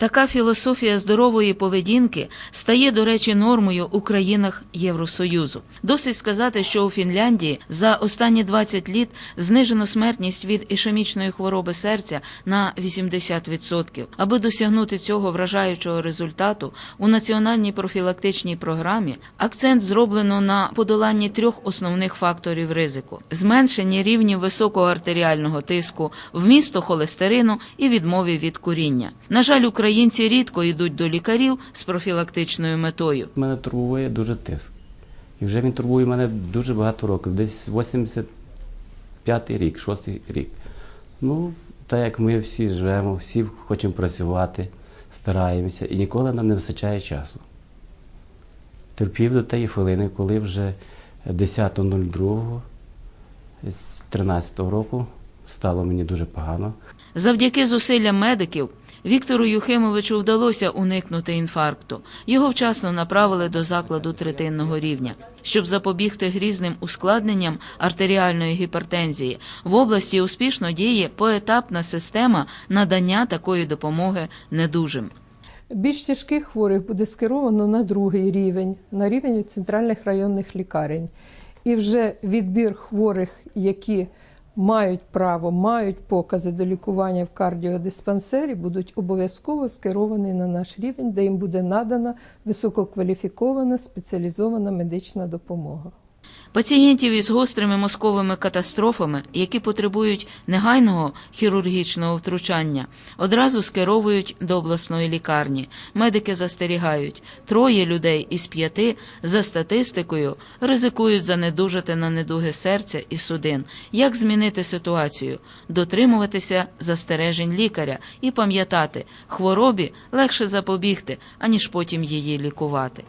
Така філософія здорової поведінки стає, до речі, нормою у країнах Євросоюзу. Досить сказати, що у Фінляндії за останні 20 літ знижено смертність від ішемічної хвороби серця на 80%. Аби досягнути цього вражаючого результату, у національній профілактичній програмі акцент зроблено на подоланні трьох основних факторів ризику: зменшенні рівнів високого артеріального тиску, вмісту холестерину і відмові від куріння. На жаль, українці рідко йдуть до лікарів з профілактичною метою. Мене турбує дуже тиск. І вже він турбує мене дуже багато років, десь 85-й рік, 6-й рік. Ну, так як ми всі живемо, всі хочемо працювати, стараємося, і ніколи нам не вистачає часу. Терпів до тієї хвилини, коли вже 10.02 з 13-го року стало мені дуже погано. Завдяки зусиллям медиків Віктору Юхимовичу вдалося уникнути інфаркту. Його вчасно направили до закладу третинного рівня. Щоб запобігти грізним ускладненням артеріальної гіпертензії, в області успішно діє поетапна система надання такої допомоги недужим. Більш тяжких хворих буде скеровано на другий рівень, на рівень центральних районних лікарень. І вже відбір хворих, які мають право, мають покази до лікування в кардіодиспансері, будуть обов'язково скеровані на наш рівень, де їм буде надана висококваліфікована спеціалізована медична допомога. Пацієнтів із гострими мозковими катастрофами, які потребують негайного хірургічного втручання, одразу скеровують до обласної лікарні. Медики застерігають, троє людей із п'яти за статистикою ризикують занедужати на недуги серця і судин. Як змінити ситуацію? Дотримуватися застережень лікаря і пам'ятати, хворобі легше запобігти, аніж потім її лікувати.